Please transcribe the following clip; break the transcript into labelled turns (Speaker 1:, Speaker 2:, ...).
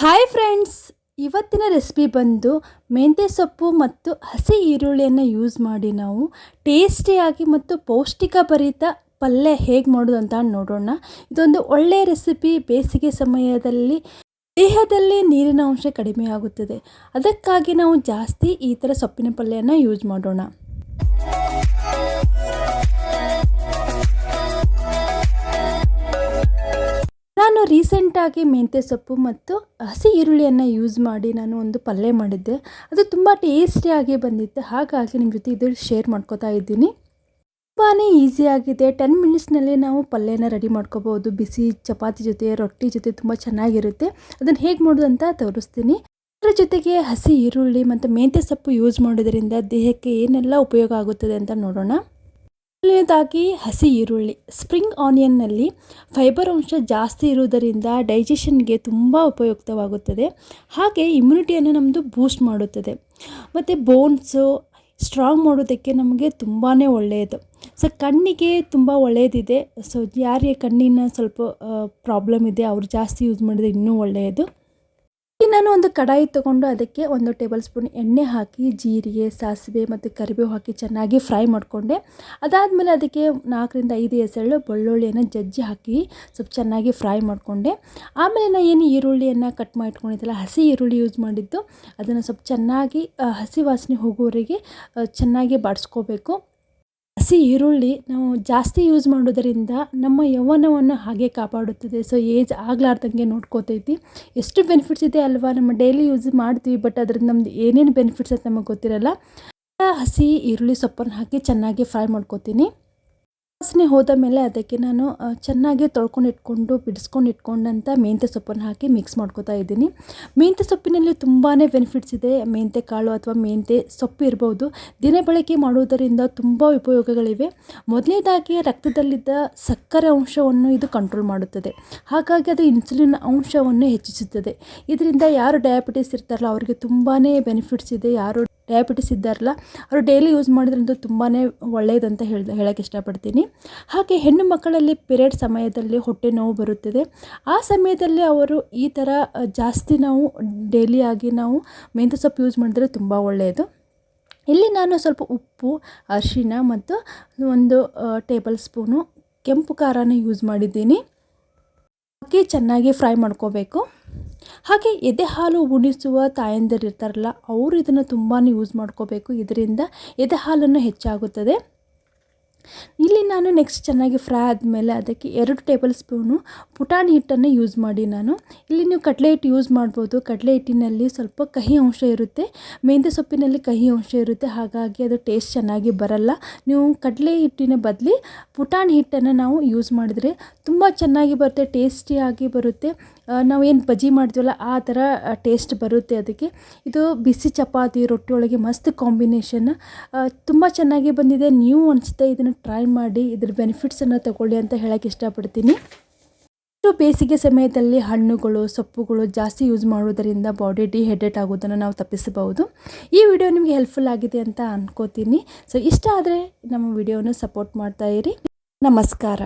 Speaker 1: Hi friends ಇವತ್ತಿನ recipe ಬಂದು ಮೆಂತ್ಯ ಸೊಪ್ಪು ಮತ್ತು ಹಸಿ ಈರುಳ್ಳಿಯನ್ನು ಯೂಸ್ ಮಾಡಿ ನಾವು. ಟೇಸ್ಟಿಯಾಗಿ ಮತ್ತು ಪೌಷ್ಟಿಕ ಭರಿತ ಪಲ್ಯ ಹೇಗೆ ಮಾಡೋದು ಅಂತ ನೋಡೋಣ. ಇದೊಂದು ಒಳ್ಳೆಯ ರೆಸಿಪಿ ಬೇಸಿಗೆ ಸಮಯದಲ್ಲಿ, ದೇಹದಲ್ಲಿ ನೀರಿನ ಅಂಶ ಕಡಿಮೆ ಆಗುತ್ತದೆ. ಅದಕ್ಕಾಗಿ ನಾವು ಜಾಸ್ತಿ ಈ ಥರ ಸೊಪ್ಪಿನ ಪಲ್ಯನ ಯೂಸ್ ಮಾಡೋಣ. ನಾನು ರೀಸೆಂಟಾಗಿ ಮೆಂತ್ಯ ಸೊಪ್ಪು ಮತ್ತು ಹಸಿ ಈರುಳ್ಳಿಯನ್ನು ಯೂಸ್ ಮಾಡಿ ನಾನು ಒಂದು ಪಲ್ಯ ಮಾಡಿದ್ದೆ. ಅದು ತುಂಬ ಟೇಸ್ಟಿಯಾಗಿ ಬಂದಿತ್ತು. ಹಾಗಾಗಿ ನಿಮ್ಮ ಜೊತೆ ಇದು ಶೇರ್ ಮಾಡ್ಕೋತಾ ಇದ್ದೀನಿ. ತುಂಬಾ ಈಸಿಯಾಗಿದೆ ಟೆನ್ ಮಿನಿಟ್ಸ್ನಲ್ಲಿ ನಾವು ಪಲ್ಯನ ರೆಡಿ ಮಾಡ್ಕೋಬೋದು. ಬಿಸಿ ಚಪಾತಿ ಜೊತೆ, ರೊಟ್ಟಿ ಜೊತೆ ತುಂಬ ಚೆನ್ನಾಗಿರುತ್ತೆ. ಅದನ್ನು ಹೇಗೆ ಮಾಡೋದು ಅಂತ ತೋರಿಸ್ತೀನಿ. ಅದರ ಜೊತೆಗೆ ಹಸಿ ಈರುಳ್ಳಿ ಮತ್ತು ಮೆಂತ್ಯ ಸೊಪ್ಪು ಯೂಸ್ ಮಾಡೋದರಿಂದ ದೇಹಕ್ಕೆ ಏನೆಲ್ಲ ಉಪಯೋಗ ಆಗುತ್ತದೆ ಅಂತ ನೋಡೋಣ. ಮೊದಲನೇದಾಗಿ ಹಸಿ ಈರುಳ್ಳಿ. ಸ್ಪ್ರಿಂಗ್ ಆನಿಯನ್ನಲ್ಲಿ ಫೈಬರ್ ಅಂಶ ಜಾಸ್ತಿ ಇರುವುದರಿಂದ ಡೈಜೆಷನ್ಗೆ ತುಂಬ ಉಪಯುಕ್ತವಾಗುತ್ತದೆ. ಹಾಗೆ ಇಮ್ಯುನಿಟಿಯನ್ನು ನಮ್ಮದು ಬೂಸ್ಟ್ ಮಾಡುತ್ತದೆ. ಮತ್ತು ಬೋನ್ಸು ಸ್ಟ್ರಾಂಗ್ ಮಾಡೋದಕ್ಕೆ ನಮಗೆ ತುಂಬಾ ಒಳ್ಳೆಯದು. ಸೊ, ಕಣ್ಣಿಗೆ ತುಂಬ ಒಳ್ಳೆಯದಿದೆ ಸೊ, ಯಾರಿಗೆ ಕಣ್ಣಿನ ಸ್ವಲ್ಪ ಪ್ರಾಬ್ಲಮ್ ಇದೆ, ಅವ್ರು ಜಾಸ್ತಿ ಯೂಸ್ ಮಾಡಿದರೆ ಇನ್ನೂ ಒಳ್ಳೆಯದು. ನಾನು ಒಂದು ಕಡಾಯಿ ತಗೊಂಡು ಅದಕ್ಕೆ ಒಂದು ಟೇಬಲ್ ಸ್ಪೂನ್ ಎಣ್ಣೆ ಹಾಕಿ, ಜೀರಿಗೆ, ಸಾಸಿವೆ ಮತ್ತು ಕರಿಬೇವು ಹಾಕಿ ಚೆನ್ನಾಗಿ ಫ್ರೈ ಮಾಡಿಕೊಂಡೆ. ಅದಾದಮೇಲೆ ಅದಕ್ಕೆ ನಾಲ್ಕರಿಂದ ಐದು ಹೆಸರು ಬೆಳ್ಳುಳ್ಳಿಯನ್ನು ಜಜ್ಜಿ ಹಾಕಿ ಸ್ವಲ್ಪ ಚೆನ್ನಾಗಿ ಫ್ರೈ ಮಾಡಿಕೊಂಡೆ. ಆಮೇಲೆ ನಾನು ಏನು ಈರುಳ್ಳಿಯನ್ನು ಕಟ್ ಮಾಡಿ ಇಟ್ಕೊಂಡಿದ್ದಲ್ಲ ಹಸಿ ಈರುಳ್ಳಿ ಯೂಸ್ ಮಾಡಿದ್ದು. ಅದನ್ನು ಸ್ವಲ್ಪ ಚೆನ್ನಾಗಿ ಹಸಿ ವಾಸನೆ ಹೋಗುವವರೆಗೆ ಚೆನ್ನಾಗಿ ಬಾಡಿಸ್ಕೋಬೇಕು. ಹಸಿ ಈರುಳ್ಳಿ ನಾವು ಜಾಸ್ತಿ ಯೂಸ್ ಮಾಡೋದರಿಂದ ನಮ್ಮ ಯೌವನವನ್ನು ಹಾಗೆ ಕಾಪಾಡುತ್ತದೆ. So age ಆಗಲಾರ್ದಂಗೆ ನೋಡ್ಕೋತೈತಿ. ಎಷ್ಟು ಬೆನಿಫಿಟ್ಸ್ ಇದೆ ಅಲ್ವಾ? ನಮ್ಮ ಡೈಲಿ ಯೂಸ್ ಮಾಡ್ತೀವಿ ಬಟ್ ಅದರಿಂದ ನಮ್ದು ಏನೇನು ಬೆನಿಫಿಟ್ಸ್ ಅಂತ ನಮಗೆ ಗೊತ್ತಿರಲ್ಲ. ಹಸಿ ಈರುಳ್ಳಿ ಸೊಪ್ಪನ್ನು ಹಾಕಿ ಚೆನ್ನಾಗಿ ಫ್ರೈ ಮಾಡ್ಕೋತೀನಿ. ವಾಸನೆ ಹೋದ ಮೇಲೆ ಅದಕ್ಕೆ ನಾನು ಚೆನ್ನಾಗಿ ತೊಳ್ಕೊಂಡು ಇಟ್ಕೊಂಡು ಬಿಡಿಸ್ಕೊಂಡು ಇಟ್ಕೊಂಡಂಥ ಮೆಂತ್ಯ ಸೊಪ್ಪನ್ನು ಹಾಕಿ ಮಿಕ್ಸ್ ಮಾಡ್ಕೋತಾ ಇದ್ದೀನಿ. ಮೆಂತ್ಯ ಸೊಪ್ಪಿನಲ್ಲಿ ತುಂಬಾ ಬೆನಿಫಿಟ್ಸ್ ಇದೆ. ಮೆಂತ್ಯ ಕಾಳು ಅಥವಾ ಮೆಂತ್ಯ ಸೊಪ್ಪು ಇರ್ಬೋದು. ದಿನ ಬಳಕೆ ಮಾಡುವುದರಿಂದ ತುಂಬ ಉಪಯೋಗಗಳಿವೆ. ಮೊದಲನೇದಾಗಿ ರಕ್ತದಲ್ಲಿದ್ದ ಸಕ್ಕರೆ ಅಂಶವನ್ನು ಇದು ಕಂಟ್ರೋಲ್ ಮಾಡುತ್ತದೆ. ಹಾಗಾಗಿ ಅದು ಇನ್ಸುಲಿನ್ ಅಂಶವನ್ನು ಹೆಚ್ಚಿಸುತ್ತದೆ. ಇದರಿಂದ ಯಾರು ಡಯಾಬಿಟಿಸ್ ಇರ್ತಾರಲ್ಲ, ಅವರಿಗೆ ತುಂಬಾ ಬೆನಿಫಿಟ್ಸ್ ಇದೆ. ಯಾರು ಡಯಾಬಿಟಿಸ್ ಇದ್ದಾರಲ್ಲ ಅವರು ಡೈಲಿ ಯೂಸ್ ಮಾಡಿದ್ರಂತೂ ತುಂಬಾ ಒಳ್ಳೆಯದಂತ ಹೇಳಿ ಹೇಳೋಕ್ಕೆ ಇಷ್ಟಪಡ್ತೀನಿ. ಹಾಗೆ ಹೆಣ್ಣು ಮಕ್ಕಳಲ್ಲಿ ಪಿರಿಯಡ್ ಸಮಯದಲ್ಲಿ ಹೊಟ್ಟೆ ನೋವು ಬರುತ್ತದೆ. ಆ ಸಮಯದಲ್ಲಿ ಅವರು ಈ ಥರ ಜಾಸ್ತಿ ನಾವು ಡೈಲಿಯಾಗಿ ನಾವು ಮೆಂತ್ಯ ಸೊಪ್ಪು ಯೂಸ್ ಮಾಡಿದ್ರೆ ತುಂಬ ಒಳ್ಳೆಯದು ಇಲ್ಲಿ ನಾನು ಸ್ವಲ್ಪ ಉಪ್ಪು ಅರಿಶಿನ ಮತ್ತು ಒಂದು ಟೇಬಲ್ ಸ್ಪೂನು ಕೆಂಪು ಖಾರನ ಯೂಸ್ ಮಾಡಿದ್ದೀನಿ. ಹಾಕಿ ಚೆನ್ನಾಗಿ ಫ್ರೈ ಮಾಡ್ಕೋಬೇಕು. ಹಾಗೆ ಎದೆ ಹಾಲು ಉಣಿಸುವ ತಾಯಂದಿರು ಇರ್ತಾರಲ್ಲ, ಅವರು ಇದನ್ನು ತುಂಬಾ ಯೂಸ್ ಮಾಡ್ಕೋಬೇಕು. ಇದರಿಂದ ಎದೆ ಹಾಲನ್ನು ಹೆಚ್ಚಾಗುತ್ತದೆ. ಇಲ್ಲಿ ನಾನು ನೆಕ್ಸ್ಟ್ ಚೆನ್ನಾಗಿ ಫ್ರೈ ಆದಮೇಲೆ ಅದಕ್ಕೆ ಎರಡು ಟೇಬಲ್ ಸ್ಪೂನು ಪುಟಾಣಿ ಹಿಟ್ಟನ್ನು ಯೂಸ್ ಮಾಡಿ ನಾನು. ಇಲ್ಲಿ ನೀವು ಕಡಲೆ ಹಿಟ್ಟು ಯೂಸ್ ಮಾಡ್ಬೋದು. ಕಡಲೆ ಹಿಟ್ಟಿನಲ್ಲಿ ಸ್ವಲ್ಪ ಕಹಿ ಅಂಶ ಇರುತ್ತೆ. ಮೆಂತ್ಯ ಸೊಪ್ಪಿನಲ್ಲಿ ಕಹಿ ಅಂಶ ಇರುತ್ತೆ. ಹಾಗಾಗಿ ಅದು ಟೇಸ್ಟ್ ಚೆನ್ನಾಗಿ ಬರಲ್ಲ. ನೀವು ಕಡಲೆ ಹಿಟ್ಟಿನ ಬದಲಿ ಪುಟಾಣಿ ಹಿಟ್ಟನ್ನು ನಾವು ಯೂಸ್ ಮಾಡಿದರೆ ತುಂಬ ಚೆನ್ನಾಗಿ ಬರುತ್ತೆ ಟೇಸ್ಟಿಯಾಗಿ ಬರುತ್ತೆ. ನಾವೇನು ಬಜ್ಜಿ ಮಾಡ್ತೀವಲ್ಲ, ಆ ಥರ ಟೇಸ್ಟ್ ಬರುತ್ತೆ ಅದಕ್ಕೆ. ಇದು ಬಿಸಿ ಚಪಾತಿ ರೊಟ್ಟಿಯೊಳಗೆ ಮಸ್ತ್ ಕಾಂಬಿನೇಷನ್ ತುಂಬ ಚೆನ್ನಾಗಿ ಬಂದಿದೆ. ನೀವು ಅನಿಸುತ್ತೆ ಇದನ್ನು ಟ್ರೈ ಮಾಡಿ, ಇದ್ರ ಬೆನಿಫಿಟ್ಸನ್ನು ತಗೊಳ್ಳಿ ಅಂತ ಹೇಳೋಕ್ಕೆ ಇಷ್ಟಪಡ್ತೀನಿ. ಇಷ್ಟು ಬೇಸಿಗೆ ಸಮಯದಲ್ಲಿ ಹಣ್ಣುಗಳು, ಸೊಪ್ಪುಗಳು ಜಾಸ್ತಿ ಯೂಸ್ ಮಾಡೋದರಿಂದ ಬಾಡಿ ಡಿಹೈಡ್ರೇಟ್ ಆಗೋದನ್ನು ನಾವು ತಪ್ಪಿಸಬಹುದು. ಈ ವಿಡಿಯೋ ನಿಮಗೆ ಹೆಲ್ಪ್ಫುಲ್ ಆಗಿದೆ ಅಂತ ಅನ್ಕೋತೀನಿ. ಸೊ ಇಷ್ಟ ಆದರೆ ನಮ್ಮ ವಿಡಿಯೋನ ಸಪೋರ್ಟ್ ಮಾಡ್ತಾ ಇರಿ. ನಮಸ್ಕಾರ.